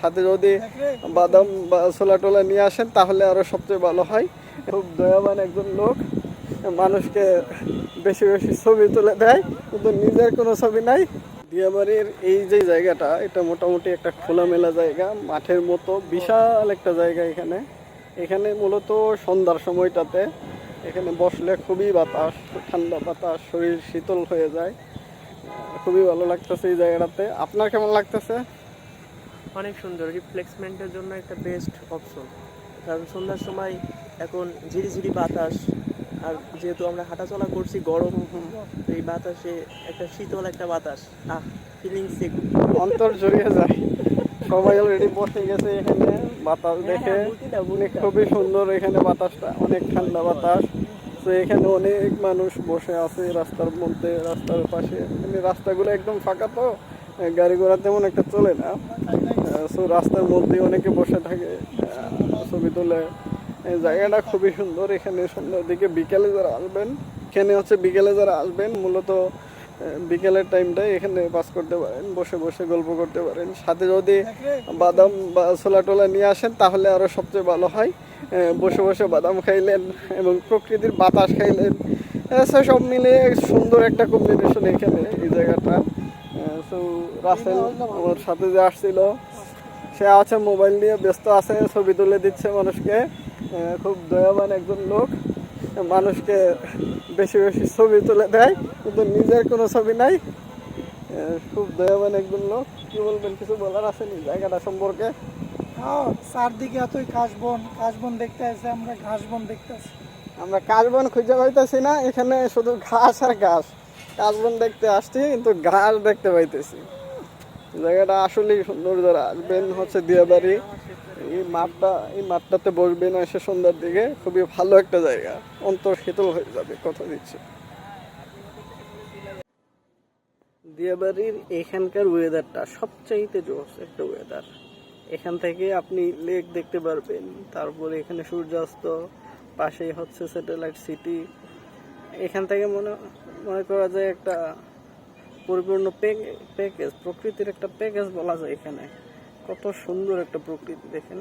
সাথে যদি বাদাম বা ছোলা টোলা নিয়ে আসেন, তাহলে আরও সবচেয়ে ভালো হয়। খুব দয়াবান একজন লোক। মানুষকে বেশি বেশি ছবি তুলে দেয়, কিন্তু নিজের কোনো ছবি নাই। দিয়াবাড়ির এই যে জায়গাটা, এটা মোটামুটি একটা খোলামেলা জায়গা, মাঠের মতো, বিশাল একটা জায়গা এখানে। এখানে মূলত সন্ধ্যার সময়টাতে এখানে বসলে খুবই বাতাস, ঠান্ডা বাতাস, শরীর শীতল হয়ে যায়। খুবই ভালো লাগতেছে এই জায়গাটাতে। আপনার কেমন লাগতেছে? অনেক সুন্দর রিফ্লেক্সমেন্টের জন্য একটা বেস্ট অপশন কারণ সন্ধ্যার সময় এখন ঝিরিঝিরি বাতাস আর যেহেতু আমরা হাঁটাচলা করছি গরম এই বাতাসে একটা শীতল একটা বাতাস। আহ ফিলিংস অন্তর জড়িয়ে যায়। সবাই অলরেডি বসে গেছে এখানে বাতাস দেখে। অনেক খুবই সুন্দর এখানে বাতাসটা অনেক ঠান্ডা বাতাস। তো এখানে অনেক মানুষ বসে আছে রাস্তার মধ্যে রাস্তার পাশে। এখানে রাস্তাগুলো একদম ফাঁকা তো। গাড়ি ঘোড়া তেমন একটা চলে না। সো রাস্তার মধ্যে অনেকে বসে থাকে। ছবি তোলে। জায়গাটা খুবই সুন্দর। এখানে সন্ধ্যার দিকে বিকেলে যারা আসবেন, এখানে হচ্ছে বিকেলে যারা আসবেন, মূলত বিকেলের টাইমটাই এখানে পাস করতে পারেন, বসে বসে গল্প করতে পারেন। সাথে যদি বাদাম বা ছোলা টোলা নিয়ে আসেন, তাহলে আরও সবচেয়ে ভালো হয়। বসে বসে বাদাম খাইলেন এবং প্রকৃতির বাতাস খাইলেন। সব মিলে সুন্দর একটা কম্বিনেশন এখানে এই জায়গাটা। সো রাসেল আমার সাথে যে আসছিল সে আছে মোবাইল নিয়ে ব্যস্ত আছে ছবি তুলে দিচ্ছে মানুষকে। খুব দয়াবান একজন লোক। মানুষকে বেশি বেশি ছবি তুলে দেয় কিন্তু নিজের কোনো ছবি নাই। খুব দয়াবান একজন লোক। কি বলবেন কিছু বলার আছে নি জায়গাটা সম্পর্কে? হ্যাঁ চারদিকে এতই কাশবন কাশবন দেখতে আছে আমরা ঘাসবন দেখতে আছি আমরা কাশবন খুঁজে পাইতেছি না এখানে শুধু ঘাস আর ঘাস কাশবন দেখতে আসছি, কিন্তু ঘাস দেখতে পাইতেছি। জায়গাটা আসলেই সুন্দর যারা আসবেন হচ্ছে দিয়াবাড়ি। এই মাঠটা, এই মাঠটাতে বসবেন এসে সন্ধ্যার দিকে, খুবই ভালো একটা জায়গা। অন্তর শীতল হয়ে যাবে, কথা দিচ্ছি। দিয়াবাড়ির এখানকার ওয়েদারটা সবচাইতে জোস একটা ওয়েদার এখান থেকে আপনি লেক দেখতে পারবেন, তারপরে এখানে সূর্যাস্ত, পাশেই হচ্ছে স্যাটেলাইট সিটি এখান থেকে মনে মনে করা যায় একটা পরিপূর্ণ প্যাকেজ প্রকৃতির একটা প্যাকেজ বলা যায় এখানে। কত সুন্দর একটা প্রকৃতি দেখেন।